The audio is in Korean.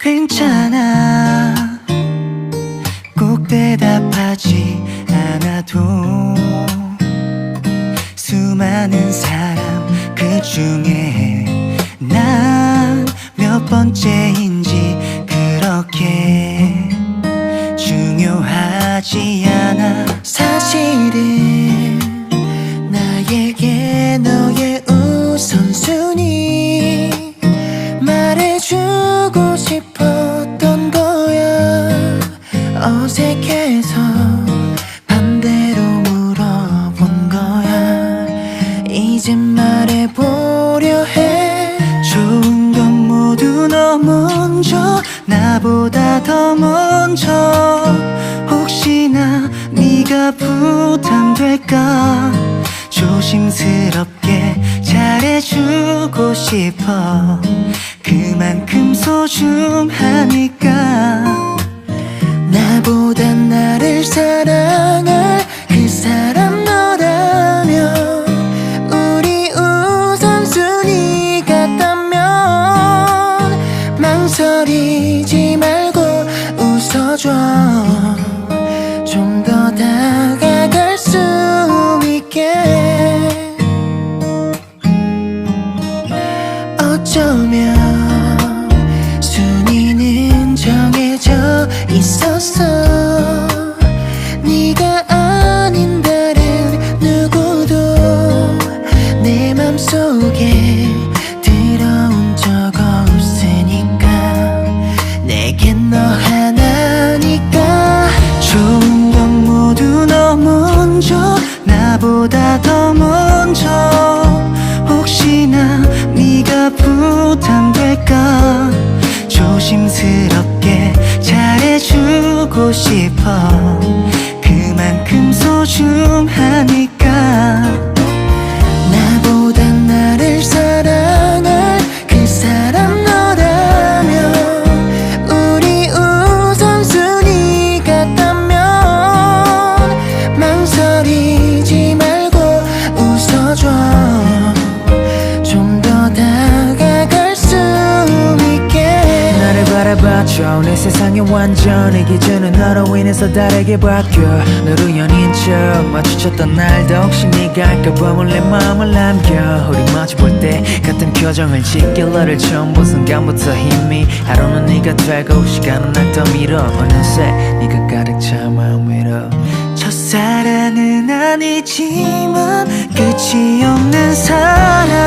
괜찮아. 꼭 대답하지 않아도 수많은 사람 그 중에 난 몇 번째인지 그렇게 중요하지 않아. 사실은 어색해서 반대로 물어본 거야. 이제 말해보려 해. 좋은 건 모두 너 먼저 나보다 더 먼저. 혹시나 네가 부담될까? 조심스럽게 잘해주고 싶어. 그만큼 소중하니까 나보다 나를 사랑할 그 사람 너라면 우리 우선순위 같다면 망설이지 말고 웃어줘. 좀 더 다가갈 수 있게. 어쩌면 있었 잘해주고 싶어. 그만큼 소중하니까 바라봐줘 내 세상이 완전히 기준은 너로 인해서 다르게 바뀌어. 너로 연인 척 마주쳤던 날도 혹시 네가 알까봐 몰래 마음을 남겨. 우리 마주 볼 때 같은 표정을 짓길 너를 처음 본 순간부터 힘이 하루는 네가 되고 시간은 날 더 밀어. 어느새 네가 가득 차 마음 위로. 첫사랑은 아니지만 끝이 없는 사랑